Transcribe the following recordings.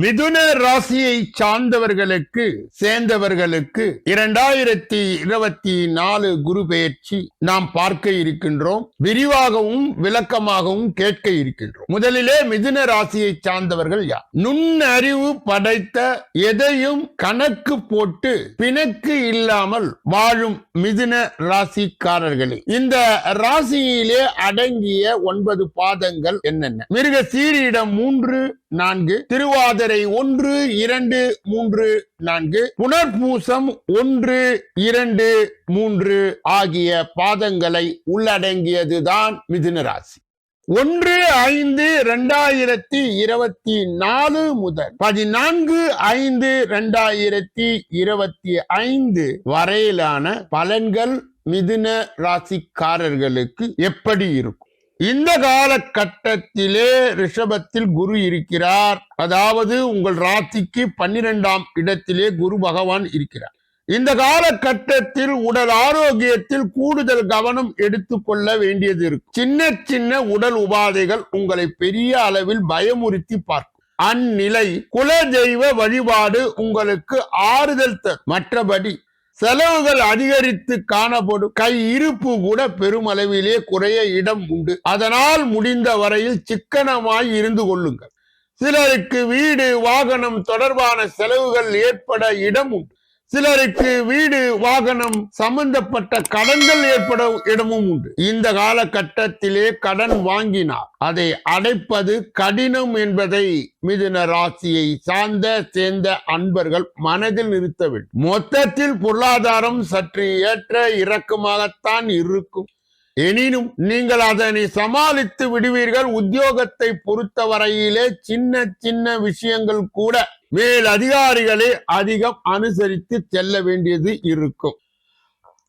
மிதுன ராசியை சார்ந்தவர்களுக்கு சேர்ந்தவர்களுக்கு இரண்டாயிரத்தி இருபத்தி நாலு குரு பெயர்ச்சி நாம் பார்க்க இருக்கின்றோம். விரிவாகவும் விளக்கமாகவும் கேட்க இருக்கின்றோம். முதலிலே மிதுன ராசியை சார்ந்தவர்கள் யார்? நுண்ணறிவு படைத்த எதையும் கணக்கு போட்டு பிணக்கு இல்லாமல் வாழும் மிதுன ராசிக்காரர்களே. இந்த ராசியிலே அடங்கிய ஒன்பது பாதங்கள் என்னென்ன? மிருக சீரியிடம் மூன்று நான்கு. திருவாதிரை ஒன்று இரண்டு மூன்று நான்கு. புனர்பூசம் ஒன்று இரண்டு மூன்று ஆகிய பாதங்களை உள்ளடங்கியதுதான் மிதுன ராசி. ஒன்று ஐந்து இரண்டாயிரத்தி இருபத்தி நாலு முதல் பதினான்கு ஐந்து இரண்டாயிரத்தி இருபத்தி ஐந்து வரையிலான பலன்கள் மிதுன ராசிக்காரர்களுக்கு எப்படி இருக்கும்? இந்த காலகட்டத்திலே ரிஷபத்தில் குரு இருக்கிறார். அதாவது உங்கள் ராசிக்கு பன்னிரெண்டாம் இடத்திலே குரு பகவான் இருக்கிறார். இந்த காலகட்டத்தில் உடல் ஆரோக்கியத்தில் கூடுதல் கவனம் எடுத்துக்கொள்ள வேண்டியது இருக்கும். சின்ன சின்ன உடல் உபாதைகள் உங்களை பெரிய அளவில் பயமுறுத்தி பார்க்கும். அந்நிலை குல தெய்வ வழிபாடு உங்களுக்கு ஆறுதல் தரும். மற்றபடி செலவுகள் அதிகரித்து காணப்படும். கை இருப்பு கூட பெருமளவிலே குறைய இடம் உண்டு. அதனால் முடிந்த வரையில் சிக்கனமாய் இருந்து கொள்ளுங்கள். சிலருக்கு வீடு வாகனம் தொடர்பான செலவுகள் ஏற்பட இடம் உண்டு. சிலருக்கு வீடு வாகனம் சம்பந்தப்பட்ட கடன்கள் ஏற்பட இடமும் உண்டு. இந்த காலகட்டத்திலே கடன் வாங்கினார். அதை அடைப்பது கடினம் என்பதை மிதுன ராசியை சார்ந்த சேர்ந்த அன்பர்கள் மனதில் நிறுத்த வேண்டும். மொத்தத்தில் பொருளாதாரம் சற்று ஏற்ற இறக்கமாகத்தான் இருக்கும். எனினும் நீங்கள் அதனை சமாளித்து விடுவீர்கள். உத்தியோகத்தை பொறுத்தவரையிலே சின்ன சின்ன விஷயங்கள் கூட மேல் அதிகாரிகளை அதிகம் அனுசரித்து செல்ல வேண்டியது இருக்கும்.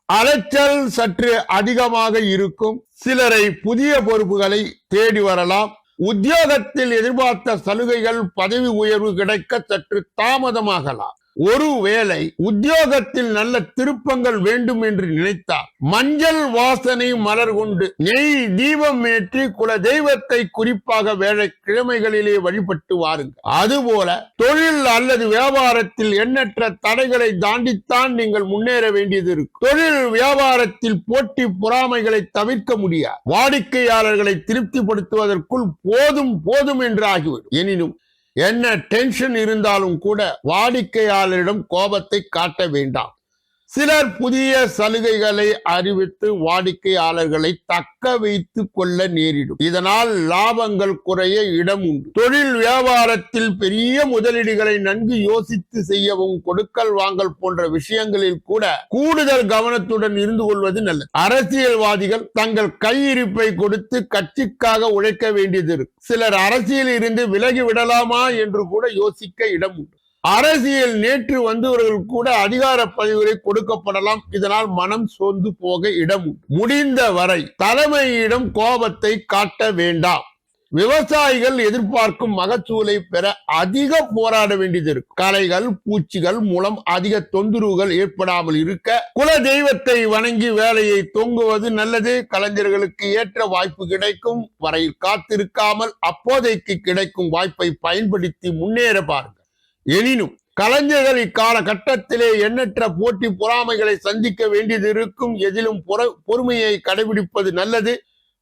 அலைச்சல் சற்று அதிகமாக இருக்கும். சிலரை புதிய பொறுப்புகளை தேடி வரலாம். உத்தியோகத்தில் எதிர்பார்த்த சலுகைகள் பதவி உயர்வு கிடைக்க சற்று தாமதமாகலாம். ஒருவேளை உத்தியோகத்தில் நல்ல திருப்பங்கள் வேண்டும் என்று நினைத்தார். மஞ்சள் வாசனை மலர் கொண்டு நெய் தீபம் ஏற்றி குல தெய்வத்தை குறிப்பாக வேலை கிழமைகளிலே வழிபட்டு வாருங்கள் அதுபோல தொழில் அல்லது வியாபாரத்தில் எண்ணற்ற தடைகளை தாண்டித்தான் நீங்கள் முன்னேற வேண்டியது இருக்கும். தொழில் வியாபாரத்தில் போட்டி பொறாமைகளை தவிர்க்க முடியாது. வாடிக்கையாளர்களை திருப்திப்படுத்துவதற்குள் போதும் போதும் என்று ஆகிவிடும். எனினும் என்ன டென்ஷன் இருந்தாலும் கூட வாடிக்கையாளரிடம் கோபத்தை காட்ட வேண்டாம். சிலர் புதிய சலுகைகளை அறிவித்து வாடிக்கையாளர்களை தக்க வைத்து கொள்ள நேரிடும். இதனால் லாபங்கள் குறைய இடம் உண்டு. தொழில் வியாபாரத்தில் பெரிய முதலீடுகளை நன்கு யோசித்து செய்யவும் கொடுக்கல் வாங்கல் போன்ற விஷயங்களில் கூட கூடுதல் கவனத்துடன் இருந்து கொள்வது நல்லது. அரசியல்வாதிகள் தங்கள் கையிருப்பை கொடுத்து கட்சிக்காக உழைக்க வேண்டியது சிலர் அரசியலில் இருந்து விலகி விடலாமா என்று கூட யோசிக்க இடம் உண்டு. அரசியல் நேற்று வந்தவர்கள் கூட அதிகார பதவிகளை கொடுக்கப்படலாம். இதனால் மனம் சோர்ந்து போக இடம் முடிந்த வரை தலைமையிடம் கோபத்தை காட்ட வேண்டாம். விவசாயிகள் எதிர்பார்க்கும் மகசூலை பெற அதிக போராட வேண்டியது இருக்கும். கலைகள் பூச்சிகள் மூலம் அதிக தொந்தரவுகள் ஏற்படாமல் இருக்க குல தெய்வத்தை வணங்கி வேலையை தொங்குவது நல்லது. கலைஞர்களுக்கு ஏற்ற வாய்ப்பு கிடைக்கும். வரையில் காத்திருக்காமல் அப்போதைக்கு கிடைக்கும் வாய்ப்பை பயன்படுத்தி முன்னேற பாருங்கள். எனினும் கலைஞர்கள் இக்காலகட்டத்திலே எண்ணற்ற போட்டி பொறாமைகளை சந்திக்க வேண்டியது இருக்கும் எதிலும் பொறுமையை கடைபிடிப்பது நல்லது.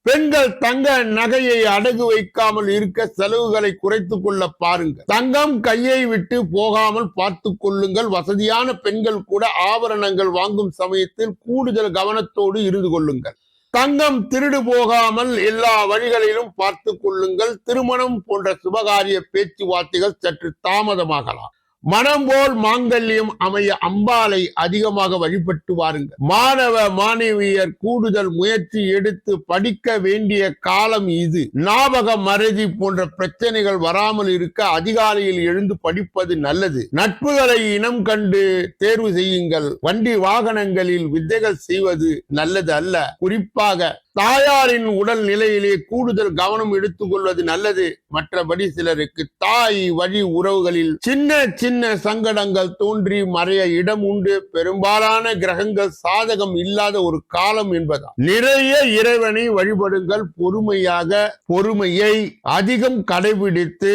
பெண்கள் தங்க நகையை அடகு வைக்காமல் இருக்க செலவுகளை குறைத்துக் கொள்ள பாருங்கள். தங்கம் கையை விட்டு போகாமல் பார்த்து கொள்ளுங்கள். வசதியான பெண்கள் கூட ஆபரணங்கள் வாங்கும் சமயத்தில் கூடுதல் கவனத்தோடு இருந்து கொள்ளுங்கள். தங்கம் திருடு போகாமல் எல்லா வழிகளிலும் பார்த்து கொள்ளுங்கள். திருமணம் போன்ற சுபகாரிய பேச்சுவார்த்தைகள் சற்று தாமதமாகலாம். மனம் போல் மாங்கல்யம் அமைய அம்பாளை அதிகமாக வழிபட்டு வாருங்கள். மாணவ மாணவியர் கூடுதல் முயற்சி எடுத்து படிக்க வேண்டிய காலம் இது. ஞாபக மறதி போன்ற பிரச்சனைகள் வராமல் இருக்க அதிகாலையில் எழுந்து படிப்பது நல்லது. நட்புகளை இனம் கண்டு தேர்வு செய்யுங்கள். வண்டி வாகனங்களில் வித்தைகள் செய்வது நல்லது அல்ல. குறிப்பாக தாயாரின் உடல் நிலையிலே கூடுதல் கவனம் எடுத்துக்கொள்வது நல்லது. மற்றபடி சிலருக்கு தாய் வழி உறவுகளில் சின்ன சின்ன சங்கடங்கள் தோன்றி மறைய இடம் உண்டு. பெரும்பாலான கிரகங்கள் சாதகம் இல்லாத ஒரு காலம் என்பதால். நிறைய இறைவனை வழிபடுங்கள். பொறுமையாக பொறுமையை அதிகம் கடைபிடித்து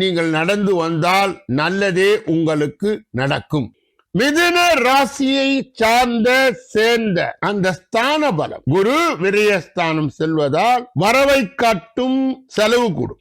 நீங்கள் நடந்து வந்தால் நல்லதே உங்களுக்கு நடக்கும். மிதுன ராசியை சார்ந்த சேர்ந்த அந்த ஸ்தான பலம் குரு விரயஸ்தானம் செல்வதால் வரவை காட்டும் செலவு கூடும்.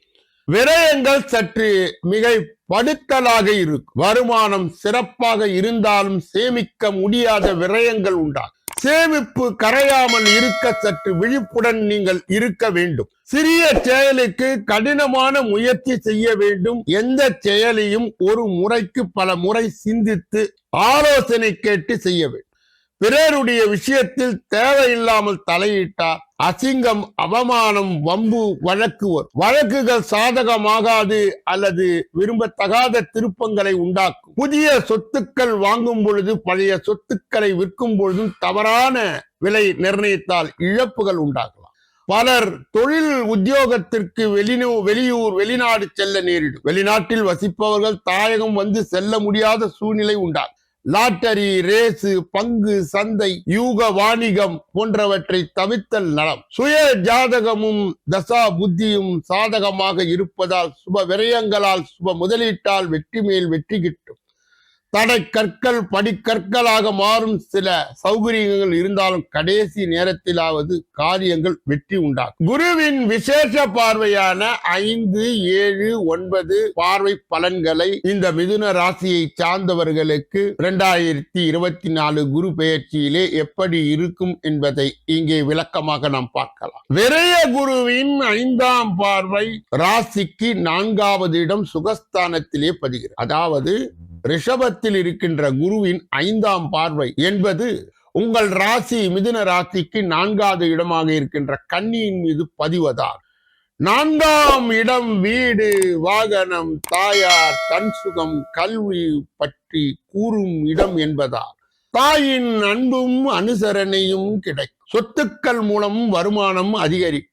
விரயங்கள் சற்று மிகை படுத்தலாக இருக்கும். வருமானம் சிறப்பாக இருந்தாலும் சேமிக்க முடியாத விரயங்கள் உண்டாகும். சேமிப்பு கரையாமல் இருக்க சற்று விழிப்புடன் நீங்கள் இருக்க வேண்டும். சிறிய செயலுக்கு கடினமான முயற்சி செய்ய வேண்டும். எந்த செயலையும் ஒரு முறைக்கு பல முறை சிந்தித்து ஆலோசனை கேட்டு செய்ய வேண்டும். பிறருடைய விஷயத்தில் தேவையில்லாமல் தலையிட்டார். அசிங்கம் அவமானம் வம்பு வழக்கு வழக்குகள் சாதகமாகாது அல்லது விரும்பத்தகாத திருப்பங்களை உண்டாக்கும். புதிய சொத்துக்கள் வாங்கும் பொழுது பழைய சொத்துக்களை விற்கும் பொழுதும் தவறான விலை நிர்ணயித்தால் இழப்புகள் உண்டாகலாம். பலர் தொழில் உத்தியோகத்திற்கு வெளிநூ வெளியூர் வெளிநாடு செல்ல நேரிடும். வெளிநாட்டில் வசிப்பவர்கள் தாயகம் வந்து செல்ல முடியாத சூழ்நிலை உண்டாகும். லாட்டரி ரேசு பங்கு சந்தை யூக வாணிகம் போன்றவற்றை தவிர்த்தல் நலம். சுய ஜாதகமும் தசா புத்தியும் சாதகமாக இருப்பதால் சுப விரயங்களால் சுப முதலீட்டால் வெற்றி மேல் வெற்றி கிட்டும். தடை கற்கள் படிக்கற்களாக மாறும் சில சௌகரியங்கள் இருந்தாலும் கடைசி நேரத்திலாவது காரியங்கள் வெற்றி உண்டாகும். குருவின் விசேஷ பார்வையான ஐந்து ஏழு ஒன்பது பார்வை பலன்களை இந்த மிதுன ராசியை சார்ந்தவர்களுக்கு இரண்டாயிரத்தி இருபத்தி நாலு குரு பெயர்ச்சியிலே எப்படி இருக்கும் என்பதை இங்கே விளக்கமாக நாம் பார்க்கலாம். விரைய குருவின் ஐந்தாம் பார்வை ராசிக்கு நான்காவது இடம் சுகஸ்தானத்திலே பதிகிறது. அதாவது ரிஷபத்தில் இருக்கின்ற குருவின் ஐந்தாம் பார்வை என்பது உங்கள் ராசி மிதுன ராசிக்கு நான்காவது இடமாக இருக்கின்ற கன்னியின் மீது பதிவதால். நான்காம் இடம் வீடு வாகனம் தாயார் தன் சுகம் கல்வி பற்றி கூறும் இடம் என்பதால் தாயின் அன்பும் அனுசரணையும் கிடைக்கும். சொத்துக்கள் மூலம் வருமானம் அதிகரிக்கும்.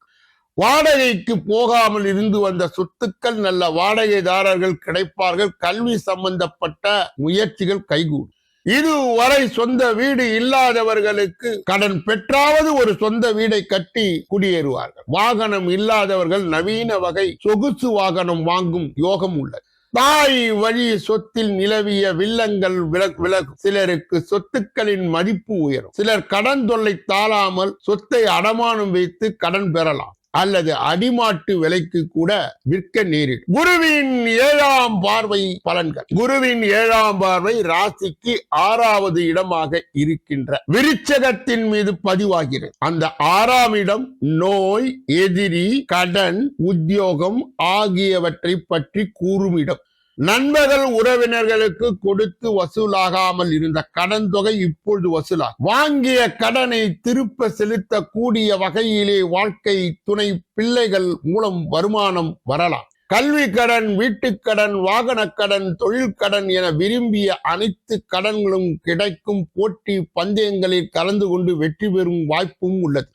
வாடகைக்கு போகாமல் இருந்து வந்த சொத்துக்கள் நல்ல வாடகைதாரர்கள் கிடைப்பார்கள். கல்வி சம்பந்தப்பட்ட முயற்சிகள் கைகூடும். இதுவரை சொந்த வீடு இல்லாதவர்களுக்கு கடன் பெற்றாவது ஒரு சொந்த வீடை கட்டி குடியேறுவார்கள். வாகனம் இல்லாதவர்கள் நவீன வகை சொகுசு வாகனம் வாங்கும் யோகம் உள்ளது. தாய் வழி சொத்தில் நிலவிய வில்லங்கள் விலக் விலகும் சிலருக்கு சொத்துக்களின் மதிப்பு உயரும். சிலர் கடன் தொல்லை தாழாமல் சொத்தை அடமானம் வைத்து கடன் பெறலாம். அல்லது அடிமாட்டு விலைக்கு கூட விற்க நேரிடும். குருவின் ஏழாம் பார்வை பலன்கள். குருவின் ஏழாம் பார்வை ராசிக்கு ஆறாவது இடமாக இருக்கின்ற விருச்சகத்தின் மீது பதிவாகிறது. அந்த ஆறாம் இடம் நோய் எதிரி கடன் உத்தியோகம் ஆகியவற்றை பற்றி கூறும் இடம். நண்பர்கள் உறவினர்களுக்கு கொடுத்து வசூலாகாமல் இருந்த கடன் தொகை இப்பொழுது வசூலாகும் வாங்கிய கடனை திருப்ப செலுத்தக்கூடிய வகையிலே வாழ்க்கை துணை பிள்ளைகள் மூலம் வருமானம் வரலாம். கல்வி கடன் வீட்டுக்கடன் வாகனக்கடன் தொழில் கடன் என விரும்பிய அனைத்து கடன்களும் கிடைக்கும் போட்டி பந்தயங்களில் கலந்து கொண்டு வெற்றி பெறும் வாய்ப்பும் உள்ளது.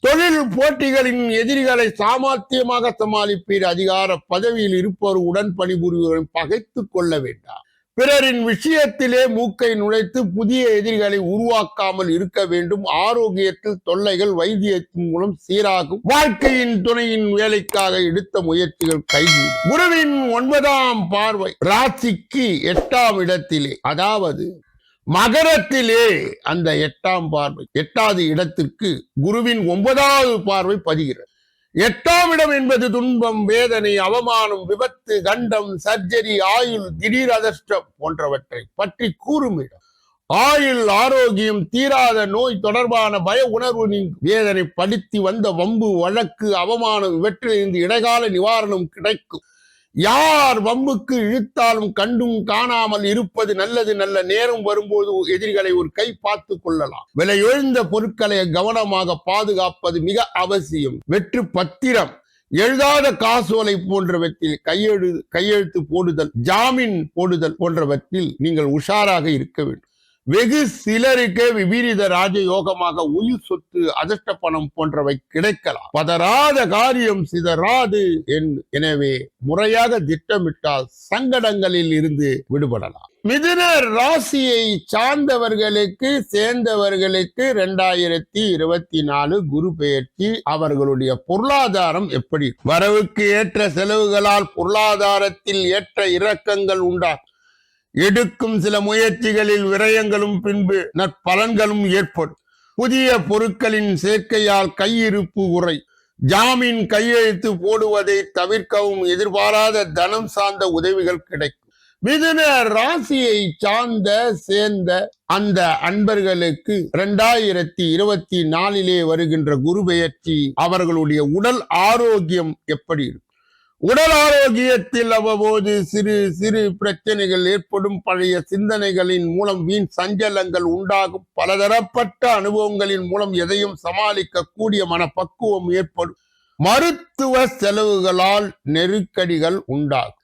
தொழில் போட்டிகளின் எதிரிகளை சாமர்த்தியமாக சமாளிப்பீர். அதிகார பதவியில் இருப்பவர் உடன் பணிபுரிவர்களை பகைத்து கொள்ள வேண்டாம். பிறரின் விஷயத்திலே மூக்கை நுழைத்து புதிய எதிரிகளை உருவாக்காமல் இருக்க வேண்டும். ஆரோக்கியத்தில் தொல்லைகள் வைத்தியத்தின் மூலம் சீராகும். வாழ்க்கையின் துணையின் வேலைக்காக எடுத்த முயற்சிகள் கைது குருவின் ஒன்பதாம் பார்வை ராசிக்கு எட்டாம் இடத்திலே. அதாவது மகரத்திலே அந்த எட்டாம் பார்வை எட்டாவது இடத்திற்கு குருவின் ஒன்பதாவது பார்வை பதிகிறது. எட்டாம் இடம் என்பது துன்பம் வேதனை அவமானம் விபத்து கண்டம் சர்ஜரி ஆயுள் திடீர் அதிர்ஷ்டம் போன்றவற்றை பற்றி கூறும் இடம். ஆயுள் ஆரோக்கியம் தீராத நோய் தொடர்பான பய உணர்வு வேதனை படுத்தி வந்த வம்பு வழக்கு அவமானம் இவற்றிலிருந்து இடைக்கால நிவாரணம் கிடைக்கும். யார் வம்புக்கு இழுத்தாலும் கண்டும் காணாமல் இருப்பது நல்லது நல்ல நேரம் வரும்போது எதிரிகளை ஒரு கை பார்த்து கொள்ளலாம். விலையுழ்ந்த பொருட்களை கவனமாக பாதுகாப்பது மிக அவசியம். வெற்று பத்திரம் எழுதாத காசோலை போன்றவற்றில் கையெழு கையெழுத்து போடுதல் ஜாமீன் போடுதல் போன்றவற்றில் நீங்கள் உஷாராக இருக்க வேண்டும். வெகு சிலருக்கு விபரீத ராஜயோகமாக உயிர் சொத்து அதிர்ஷ்ட பணம் போன்றவை கிடைக்கலாம். பதறாத காரியம் சிதறாது என்- எனவே முறையாக திட்டமிட்டால் சங்கடங்களில் இருந்து விடுபடலாம். மிதுன ராசியை சார்ந்தவர்களுக்கு சேர்ந்தவர்களுக்கு இரண்டாயிரத்தி இருபத்தி நாலு குரு பெயர்ச்சி அவர்களுடைய பொருளாதாரம் எப்படி? வரவுக்கு ஏற்ற செலவுகளால் பொருளாதாரத்தில் ஏற்ற இறக்கங்கள் உண்டாகும் எடுக்கும் சில முயற்சிகளில் விரயங்களும் பின்பு நற்பலன்களும் ஏற்படும். புதிய பொருட்களின் சேர்க்கையால் கையிருப்பு உரை ஜாமீன் கையெழுத்து போடுவதை தவிர்க்கவும் எதிர்பாராத தனம் சார்ந்த உதவிகள் கிடைக்கும். மிதுன ராசியை சார்ந்த சேர்ந்த அந்த அன்பர்களுக்கு இரண்டாயிரத்தி இருபத்தி நாலிலே வருகின்ற குரு பெயர்ச்சி அவர்களுடைய உடல் ஆரோக்கியம் எப்படி இருக்கும்? உடல் ஆரோக்கியத்தில் அவ்வப்போது சிறு சிறு பிரச்சனைகள் ஏற்படும். பழைய சிந்தனைகளின் மூலம் வீண் சஞ்சலங்கள் உண்டாகும். பலதரப்பட்ட அனுபவங்களின் மூலம் எதையும் சமாளிக்க கூடிய மனப்பக்குவம் ஏற்படும். மருத்துவ செலவுகளால் நெருக்கடிகள் உண்டாகும்.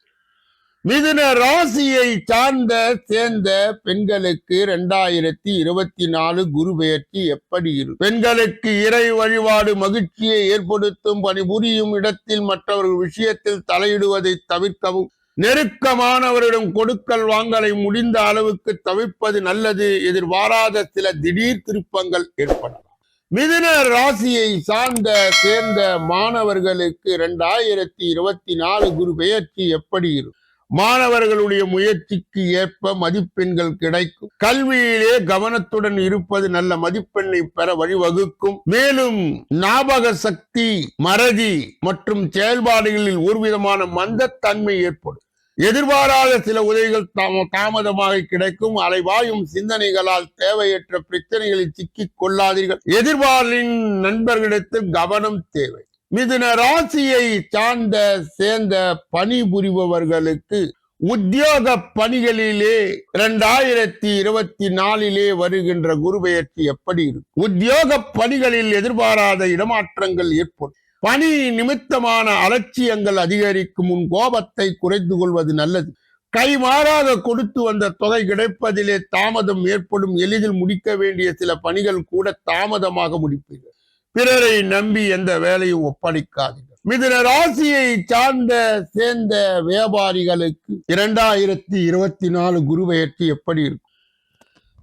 மிதுன ராசியை சார்ந்த சேர்ந்த பெண்களுக்கு இரண்டாயிரத்தி இருபத்தி நாலு குரு பெயர்ச்சி எப்படி இருக்கும் பெண்களுக்கு இறை வழிபாடு மகிழ்ச்சியை ஏற்படுத்தும் பணிபுரியும் இடத்தில் மற்றவர்கள் விஷயத்தில் தலையிடுவதை தவிர்க்கவும். நெருக்கமானவரிடம் கொடுக்கல் வாங்கலை முடிந்த அளவுக்கு தவிர்ப்பது நல்லது. எதிர்பாராத சில திடீர் திருப்பங்கள் ஏற்படலாம். மிதுன ராசியை சார்ந்த சேர்ந்த மாணவர்களுக்கு இரண்டாயிரத்தி இருபத்தி நாலு குரு பெயர்ச்சி எப்படி இருக்கும் மாணவர்களுடைய முயற்சிக்கு ஏற்ப மதிப்பெண்கள் கிடைக்கும். கல்வியிலே கவனத்துடன் இருப்பது நல்ல மதிப்பெண்ணை பெற வழிவகுக்கும். மேலும் ஞாபக சக்தி மறதி மற்றும் செயல்பாடுகளில் ஒருவிதமான மந்தத்தன்மை ஏற்படும். எதிர்பாராத சில உதவிகள் தாம- தாமதமாக கிடைக்கும். அலைவாயும் சிந்தனைகளால் தேவையற்ற பிரச்சனைகளில் சிக்கிக் கொள்ளாதீர்கள். எதிர்பாரின் நண்பர்களிடத்தில் கவனம் தேவை. மிதுன ராசியை சார்ந்த சேர்ந்த பணிபுரிபவர்களுக்கு உத்தியோக பணிகளிலே இரண்டாயிரத்தி இருபத்தி நாலிலே வருகின்ற குருபெயர்ச்சி எப்படி இருக்கும்? உத்தியோக பணிகளில் எதிர்பாராத இடமாற்றங்கள் ஏற்படும். பணி நிமித்தமான அலட்சியங்கள் அதிகரிக்கும். உன் கோபத்தை குறைத்து கொள்வது நல்லது. கைமாறாக கொடுத்து வந்த தொகை கிடைப்பதிலே தாமதம் ஏற்படும். எளிதில் முடிக்க வேண்டிய சில பணிகள் கூட தாமதமாக முடிப்பீர்கள். பிறரை நம்பி எந்த வேலையும் ஒப்படைக்காதீர்கள். மிதுன ராசியை சார்ந்த சேர்ந்த வியாபாரிகளுக்கு இரண்டாயிரத்தி இருபத்தி நாலு குருபெயர்ச்சி எப்படி இருக்கும்?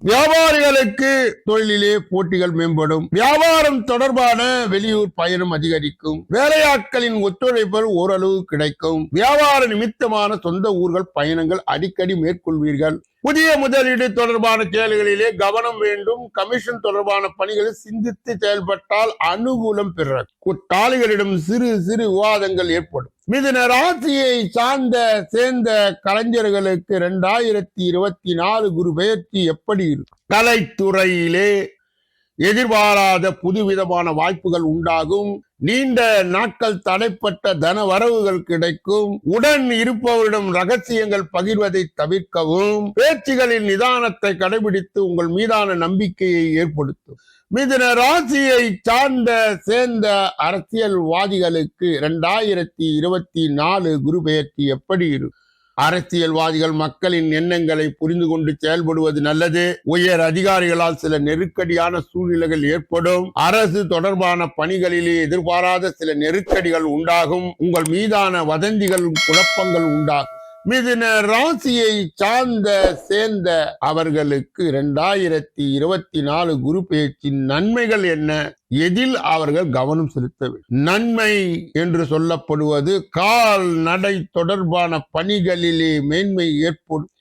வியாபாரிகளுக்கு தொழிலிலே போட்டிகள் மேம்படும். வியாபாரம் தொடர்பான வெளியூர் பயணம் அதிகரிக்கும். வேலையாட்களின் ஒத்துழைப்பு ஓரளவு கிடைக்கும். வியாபார நிமித்தமான சொந்த ஊர்கள் பயணங்கள் அடிக்கடி மேற்கொள்வீர்கள். புதிய முதலீடு தொடர்பான செயல்களிலே கவனம் வேண்டும். கமிஷன் தொடர்பான பணிகளை சிந்தித்து செயல்பட்டால் அனுகூலம் பெற கூட்டாளிகளிடம் சிறு சிறு விவாதங்கள் ஏற்படும். மிதுன ராசியை சார்ந்த சேர்ந்த கலைஞர்களுக்கு இரண்டாயிரத்தி இருபத்தி நாலு குரு பெயர்ச்சி எப்படி இருக்கும்? கலைத்துறையிலே எதிர்பாராத புதுவிதமான வாய்ப்புகள் உண்டாகும். நீண்ட நாட்கள் தடைப்பட்ட தன வரவுகள் கிடைக்கும். உடன் இருப்பவரிடம் ரகசியங்கள் பகிர்வதை தவிர்க்கவும். பேச்சுகளின் நிதானத்தை கடைபிடித்து உங்கள் மீதான நம்பிக்கையை ஏற்படுத்தும். மிதன ராசியை சார்ந்த சேர்ந்த அரசியல்வாதிகளுக்கு இரண்டாயிரத்தி இருபத்தி நாலு குரு பெயர்ச்சி எப்படி இருக்கும்? அரசியல்வாதிகள் மக்களின் எண்ணங்களை புரிந்து கொண்டு செயல்படுவது நல்லது. உயர் அதிகாரிகளால் சில நெருக்கடியான சூழ்நிலைகள் ஏற்படும். அரசு தொடர்பான பணிகளிலே எதிர்பாராத சில நெருக்கடிகள் உண்டாகும். உங்கள் மீதான வதந்திகள் குழப்பங்கள் உண்டாகும். மிதுன ராசியை சார்ந்த சேர்ந்த அவர்களுக்கு இரண்டாயிரத்தி இருபத்தி நாலு குரு பேச்சின் நன்மைகள் என்ன? எதில் அவர்கள் கவனம் செலுத்த வேண்டும்? நன்மை என்று சொல்லப்படுவது கால் நடை தொடர்பான பணிகளிலே மேன்மை ஏற்படும்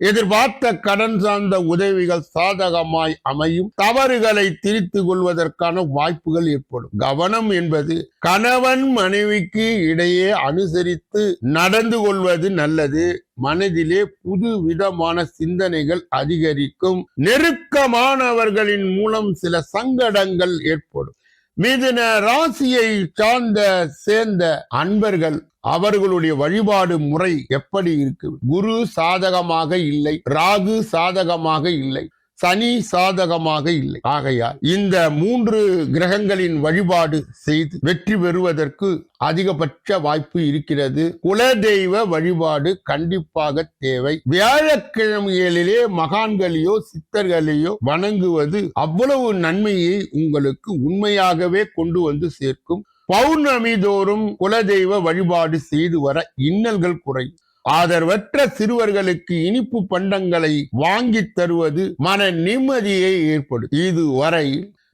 எதிர்பார்த்த கடன் சார்ந்த உதவிகள் சாதகமாய் அமையும். தவறுகளை திரித்து கொள்வதற்கான வாய்ப்புகள் ஏற்படும். கவனம் என்பது கணவன் மனைவிக்கு இடையே அனுசரித்து நடந்து கொள்வது நல்லது. மனதிலே புது விதமான சிந்தனைகள் அதிகரிக்கும். நெருக்கமானவர்களின் மூலம் சில சங்கடங்கள் ஏற்படும். மிதுன ராசியை சார்ந்த சேர்ந்த அன்பர்கள் அவர்களுடைய வழிபாடு முறை எப்படி இருக்கு? குரு சாதகமாக இல்லை ராகு சாதகமாக இல்லை சனி சாதகமாக இல்லை. ஆகையால் இந்த மூன்று கிரகங்களின் வழிபாடு செய்து வெற்றி பெறுவதற்கு அதிகபட்ச வாய்ப்பு இருக்கிறது. குலதெய்வ வழிபாடு கண்டிப்பாக தேவை. வியாழக்கிழமைகளிலே மகான்களையோ சித்தர்களையோ வணங்குவது அவ்வளவு நன்மையை உங்களுக்கு உண்மையாகவே கொண்டு வந்து சேர்க்கும். பௌர்ணமி தோறும் குலதெய்வ வழிபாடு செய்து வர இன்னல்கள் குறையும். ஆதரவற்ற சிறுவர்களுக்கு இனிப்பு பண்டங்களை வாங்கி தருவது மன நிம்மதியை ஏற்படும் இதுவரை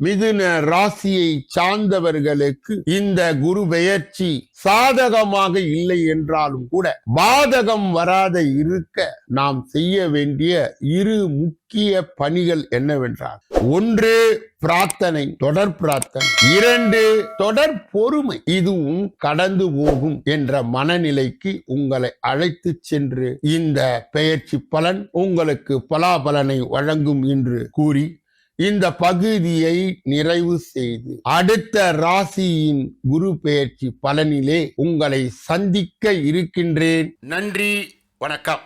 மிதுன ராசியை சார்ந்தவர்களுக்கு இந்த குரு பெயர்ச்சி சாதகமாக இல்லை என்றாலும் கூட பாதகம் வராத இருக்க நாம் செய்ய வேண்டிய இரு முக்கிய பணிகள் என்னவென்றால் ஒன்று பிரார்த்தனை தொடர் பிரார்த்தனை. இரண்டு தொடர் பொறுமை. இதுவும் கடந்து போகும் என்ற மனநிலைக்கு உங்களை அழைத்து சென்று இந்த பெயர்ச்சி பலன் உங்களுக்கு பலாபலனை வழங்கும் என்று கூறி இந்த பகுதியை நிறைவு செய்து அடுத்த ராசியின் குரு பெயர்ச்சி பலனிலே உங்களை சந்திக்க இருக்கின்றேன். நன்றி வணக்கம்.